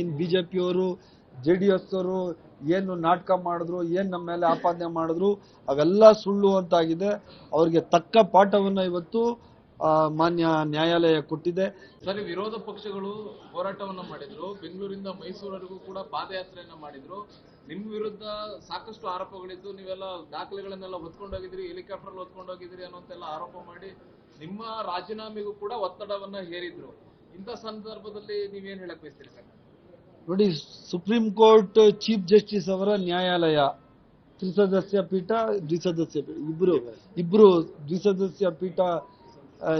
ಇನ್ ಬಿಜೆಪಿಯವರು J D S ಅವರು ಏನು ನಾಟಕ ಮಾಡಿದ್ರು, ಏನ್ ನಮ್ಮ ಮೇಲೆ ಆಪಾದನೆ ಮಾಡಿದ್ರು, ಅವೆಲ್ಲ ಸುಳ್ಳು ಅಂತಾಗಿದೆ. ಅವ್ರಿಗೆ ತಕ್ಕ ಪಾಠವನ್ನ ಇವತ್ತು ಮಾನ್ಯ ನ್ಯಾಯಾಲಯ ಕೊಟ್ಟಿದೆ. ಸರಿ, ವಿರೋಧ ಪಕ್ಷಗಳು ಹೋರಾಟವನ್ನ ಮಾಡಿದ್ರು. ಬೆಂಗಳೂರಿಂದ ಮೈಸೂರವರೆಗೂ ಕೂಡ ಪಾದಯಾತ್ರೆಯನ್ನ ಮಾಡಿದ್ರು. ನಿಮ್ ವಿರುದ್ಧ ಸಾಕಷ್ಟು ಆರೋಪಗಳಿದ್ದು, ನೀವೆಲ್ಲ ದಾಖಲೆಗಳನ್ನೆಲ್ಲ ಹೊತ್ಕೊಂಡೋಗಿದ್ರಿ ಹೆಲಿಕಾಪ್ಟರ್ ಹೊತ್ಕೊಂಡೋಗಿದ್ರಿ ಅನ್ನೋಂತೆಲ್ಲ ಆರೋಪ ಮಾಡಿ ನಿಮ್ಮ ರಾಜೀನಾಮೆಗೂ ಕೂಡ ಒತ್ತಡವನ್ನ ಹೇರಿದ್ರು. ಇಂಥ ಸಂದರ್ಭದಲ್ಲಿ ನೀವೇನ್ ಹೇಳಕ್ ಬಯಸ್ತೀರಿ ಸರ್? ನೋಡಿ ಸುಪ್ರೀಂ ಕೋರ್ಟ್ ಚೀಫ್ ಜಸ್ಟಿಸ್ ಅವರ ನ್ಯಾಯಾಲಯ, ತ್ರಿಸದಸ್ಯ ಪೀಠ, ದ್ವಿಸದಸ್ಯ ಪೀಠ, ಇಬ್ರು ಇಬ್ರು ದ್ವಿಸದಸ್ಯ ಪೀಠ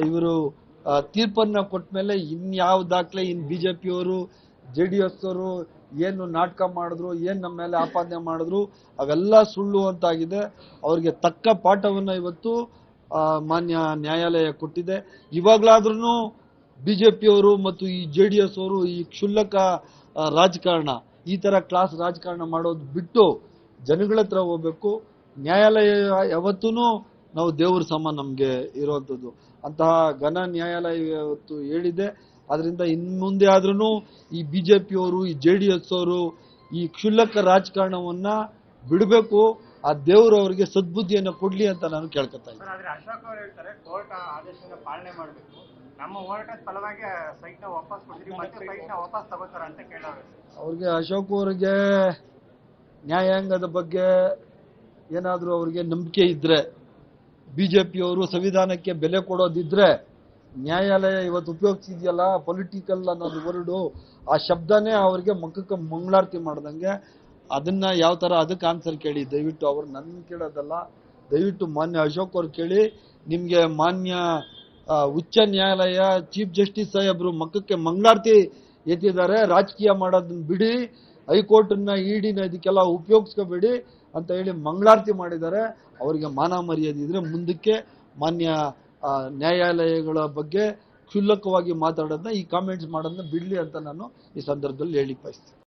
ಇವರು ತೀರ್ಪನ್ನ ಕೊಟ್ಟ ಮೇಲೆ ಇನ್ಯಾವ ದಾಖಲೆ, ಇನ್ ಬಿಜೆಪಿಯವರು ಜೆ ಡಿ ಎಸ್ ಅವರು, ಏನು ನಾಟಕ ಮಾಡಿದ್ರು, ಏನು ನಮ್ಮ ಮೇಲೆ ಆಪಾದನೆ ಮಾಡಿದ್ರು, ಅವೆಲ್ಲ ಸುಳ್ಳು ಅಂತಾಗಿದೆ. ಅವ್ರಿಗೆ ತಕ್ಕ ಪಾಠವನ್ನ ಇವತ್ತು ಮಾನ್ಯ ನ್ಯಾಯಾಲಯ ಕೊಟ್ಟಿದೆ. ಇವಾಗ್ಲಾದ್ರೂ ಬಿಜೆಪಿಯವರು ಮತ್ತು ಈ ಜೆ ಡಿ ಎಸ್ ಅವರು ಈ ಕ್ಷುಲ್ಲಕ ರಾಜಕಾರಣ, ಈ ತರ ಕ್ಲಾಸ್ ರಾಜಕಾರಣ ಮಾಡೋದು ಬಿಟ್ಟು ಜನಗಳ ಹತ್ರ ಹೋಗ್ಬೇಕು. ನ್ಯಾಯಾಲಯ ಯಾವತ್ತೂ ನಾವು ದೇವ್ರ ಸಮ ನಮಗೆ ಇರೋವಂಥದ್ದು ಅಂತಹ ಘನ ನ್ಯಾಯಾಲಯ ಇವತ್ತು ಹೇಳಿದೆ. ಅದರಿಂದ ಇನ್ನು ಮುಂದೆ ಆದ್ರೂ ಈ ಬಿಜೆಪಿಯವರು, ಈ ಜೆ ಡಿ ಎಸ್ ಅವರು ಈ ಕ್ಷುಲ್ಲಕ ರಾಜಕಾರಣವನ್ನು ಬಿಡಬೇಕು. ಆ ದೇವರು ಅವರಿಗೆ ಸದ್ಬುದ್ಧಿಯನ್ನು ಕೊಡ್ಲಿ ಅಂತ ನಾನು ಕೇಳ್ಕೊತಾ ಇದ್ದೀನಿ. ಅಶೋಕ್ ಅವರು ಹೇಳ್ತಾರೆ ಕೋರ್ಟ್ ಆದೇಶನ ಪಾಲನೆ ಮಾಡಬೇಕು. ನಮ್ಮ ಹೋರಾಟದ ಫಲವಾಗಿ ವಾಪಸ್ ಮತ್ತೆ ವಾಪಸ್ ತಗೋತಾರೆ ಅಂತ ಕೇಳೋರು. ಅವ್ರಿಗೆ ಅಶೋಕ್ ಅವರಿಗೆ ನ್ಯಾಯಾಂಗದ ಬಗ್ಗೆ ಏನಾದರೂ ಅವರಿಗೆ ನಂಬಿಕೆ ಇದ್ರೆ ಬಿಜೆಪಿಯವರು ಸಂವಿಧಾನಕ್ಕೆ ಬೆಲೆ ಕೊಡೋದಿದ್ರೆ ನ್ಯಾಯಾಲಯ ಇವತ್ತು ಉಪಯೋಗಿಸಿದೆಯಲ್ಲ ಪೊಲಿಟಿಕಲ್ ಅನ್ನೋದು ವರ್ಡು ಆ ಶಬ್ದನೇ ಅವ್ರಿಗೆ ಮಕ್ಕಕ್ಕೆ ಮಂಗಳಾರತಿ ಮಾಡ್ದಂಗೆ ಅದನ್ನ ಯಾವ ತರ ಅದಕ್ಕೆ ಆನ್ಸರ್ ಕೇಳಿ, ದಯವಿಟ್ಟು ಅವ್ರು ನನ್ನ ಕೇಳೋದಲ್ಲ, ದಯವಿಟ್ಟು ಮಾನ್ಯ ಅಶೋಕ್ ಅವ್ರು ಕೇಳಿ, ನಿಮ್ಗೆ ಮಾನ್ಯ ಉಚ್ಚ ನ್ಯಾಯಾಲಯ ಚೀಫ್ ಜಸ್ಟಿಸ್ ಸಾಹೇಬ್ರು ಮಕ್ಕಕ್ಕೆ ಮಂಗಳಾರತಿ ಎತ್ತಿದ್ದಾರೆ, ರಾಜಕೀಯ ಮಾಡೋದನ್ನ ಬಿಡಿ, ಹೈಕೋರ್ಟನ್ನ ಇಡಿನ ಇದಕ್ಕೆಲ್ಲ ಉಪಯೋಗಿಸ್ಕೋಬೇಡಿ ಅಂತ ಹೇಳಿ ಮಂಗಳಾರತಿ ಮಾಡಿದ್ದಾರೆ. ಅವರಿಗೆ ಮಾನ ಮರ್ಯಾದೆ ಇದ್ರೆ ಮುಂದಕ್ಕೆ ಮಾನ್ಯ ನ್ಯಾಯಾಲಯಗಳ ಬಗ್ಗೆ ಕ್ಷುಲ್ಲಕವಾಗಿ ಮಾತಾಡೋದನ್ನ ಈ ಕಾಮೆಂಟ್ಸ್ ಮಾಡೋದನ್ನ ಬಿಡಲಿ ಅಂತ ನಾನು ಈ ಸಂದರ್ಭದಲ್ಲಿ ಹೇಳಿಕ್ ಬಯಸ್ತೀನಿ.